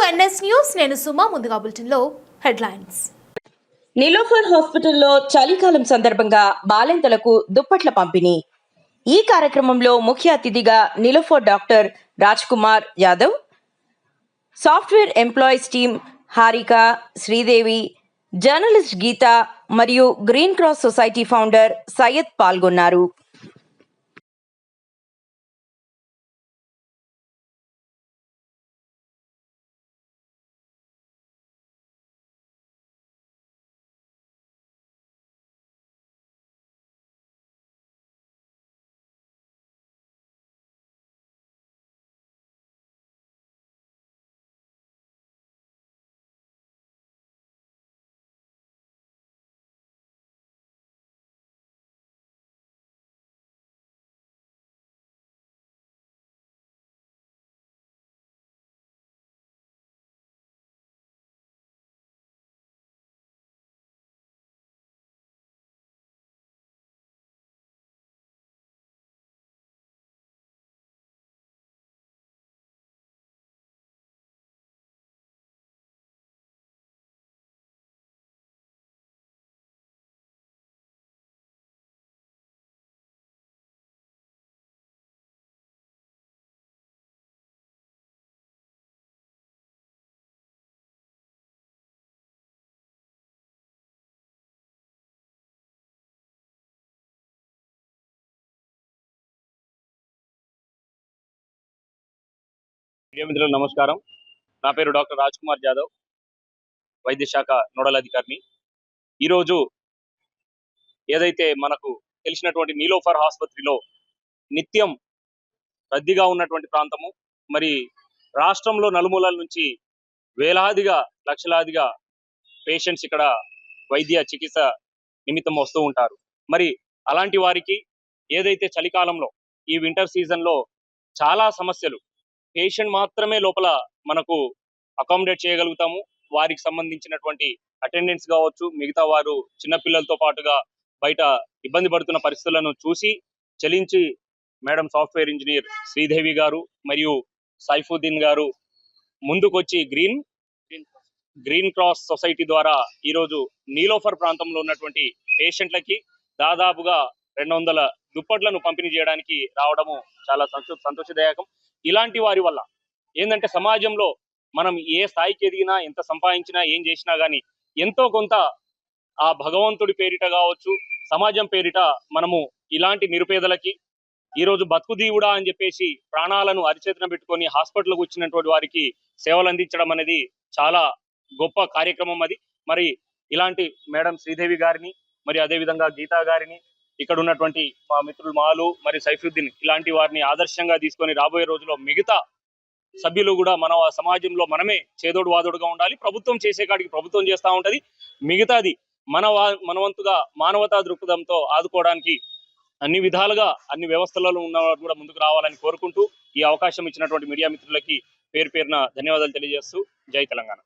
NS news నేను సుమా ముందుగా బులెటిన్లో హెడ్లైన్స్. నిలోఫర్ హాస్పిటల్లో చలికాలం సందర్భంగా బాలింతలకు దుప్పట్ల పంపిణీ. ఈ కార్యక్రమంలో ముఖ్య అతిథిగా Niloufer doctor Raj Kumar Yadav software employees team Harika Sridevi journalist Geeta మరియు green cross society founder Syed పాల్గొన్నారు. మీడియా మిత్రులు నమస్కారం. నా పేరు డాక్టర్ రాజ్ కుమార్ జాదవ్ వైద్య శాఖ నోడల్ అధికారిని. ఈరోజు ఏదైతే మనకు తెలిసినటువంటి నీలోఫర్ ఆసుపత్రిలో నిత్యం రద్దీగా ఉన్నటువంటి ప్రాంతము మరి రాష్ట్రంలో నలుమూలల నుంచి వేలాదిగా లక్షలాదిగా పేషెంట్స్ ఇక్కడ వైద్య చికిత్స నిమిత్తం వస్తూ ఉంటారు. మరి అలాంటి వారికి ఏదైతే చలికాలంలో ఈ వింటర్ సీజన్లో చాలా సమస్యలు పేషెంట్ మాత్రమే లోపల మనకు అకామిడేట్ చేయగలుగుతాము. వారికి సంబంధించినటువంటి అటెండెన్స్ కావచ్చు మిగతా వారు చిన్నపిల్లలతో పాటుగా బయట ఇబ్బంది పడుతున్న పరిస్థితులను చూసి చలించి madam software engineer Sridevi garu మరియు సైఫుద్దీన్ గారు ముందుకొచ్చి గ్రీన్ గ్రీన్ క్రాస్ సొసైటీ ద్వారా ఈరోజు నీలోఫర్ ప్రాంతంలో ఉన్నటువంటి పేషెంట్లకి దాదాపుగా రెండు వందల దుప్పట్లను పంపిణీ చేయడానికి రావడము చాలా సంతో సంతోషదాయకం. ఇలాంటి వారి వల్ల. ఏంటంటే సమాజంలో మనం ఏ స్థాయికి ఎదిగినా ఎంత సంపాదించినా ఏం చేసినా కానీ ఎంతో కొంత ఆ భగవంతుడి పేరిట కావచ్చు సమాజం పేరిట మనము ఇలాంటి నిరుపేదలకి ఈ రోజు బతుకు దీవుడా అని చెప్పేసి ప్రాణాలను అరిచేతన పెట్టుకొని హాస్పిటల్కి వచ్చినటువంటి వారికి సేవలు అందించడం అనేది చాలా గొప్ప కార్యక్రమం అది. మరి ఇలాంటి మేడం శ్రీదేవి గారిని మరి అదే విధంగా గీతా గారిని ఇక్కడ ఉన్నటువంటి మా మిత్రులు మాలు మరి సైఫుద్దీన్ ఇలాంటి వారిని ఆదర్శంగా తీసుకొని రాబోయే రోజుల్లో మిగతా సభ్యులు కూడా మన సమాజంలో మనమే చేదోడు వాదోడుగా ఉండాలి. ప్రభుత్వం చేసే కాడికి ప్రభుత్వం చేస్తూ ఉంటది. మిగతాది మన మనవంతుగా మానవతా దృక్పథంతో ఆదుకోవడానికి అన్ని విధాలుగా అన్ని వ్యవస్థలలో ఉన్న కూడా ముందుకు రావాలని కోరుకుంటూ ఈ అవకాశం ఇచ్చినటువంటి మీడియా మిత్రులకి పేరు పేరున ధన్యవాదాలు తెలియజేస్తూ జై తెలంగాణ.